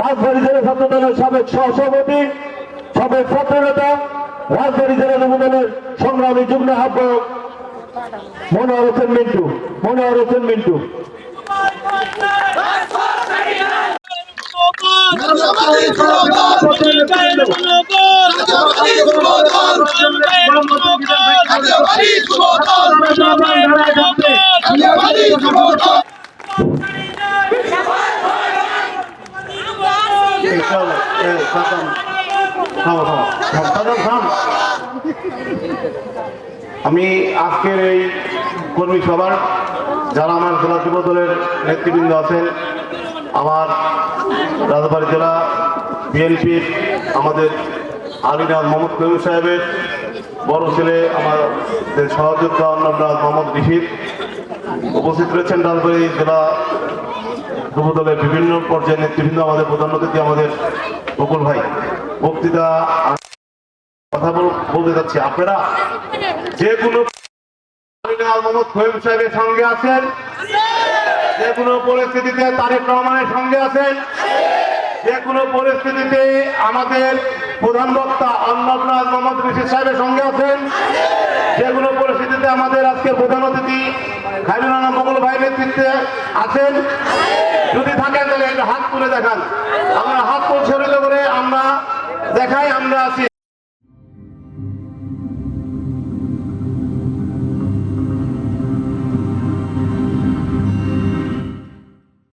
রাজবাড়ী জেলা ছাত্র দলের সাবেক সহসভাপতি, সাবেক ছাত্র নেতা রাজবাড়ী জেলা যুব দলের সংগ্রামী যুগ্ম আহ্বায়ক মনোহর হোসেন মিন্টু মনোহর হোসেন মিন্টু। আমি আজকের এই কর্মী সভার যারা আমার জেলা যুব দলের নেতৃবৃন্দ আছেন, আমার রাজবাড়ী জেলা বিএনপির আমাদের আলিনাথ মোহাম্মদ কবির সাহেবের বড় ছেলে আমাদের সহযোদ্ধা অন্যান্য মোহাম্মদ রিফিদ উপস্থিত রয়েছেন রাজবাড়ী জেলা যুব দলের বিভিন্ন পর্যায়ের নেতৃবৃন্দ, আমাদের প্রধান অতিথি, আমাদের বকুল ভাই, বক্তৃতা, কথা বলতে যাচ্ছি। আপনারা যে কোনো সাহেবের সঙ্গে আছেন? যে কোনো পরিস্থিতিতে তারেক রহমানের সঙ্গে আছেন? যে কোনো পরিস্থিতিতে আমাদের প্রধান বক্তা অন্নবনাথ মোহাম্মদ ঋষি সাহেবের সঙ্গে আছেন? যে কোনো পরিস্থিতিতে আমাদের আজকের প্রধান অতিথি খাইরুল আলম মোগল ভাই নেতৃত্বে আছেন? যদি থাকেন তাহলে হাত তুলে দেখান। আমরা হাত পরিচালিত করে আমরা দেখাই আমরা আছি।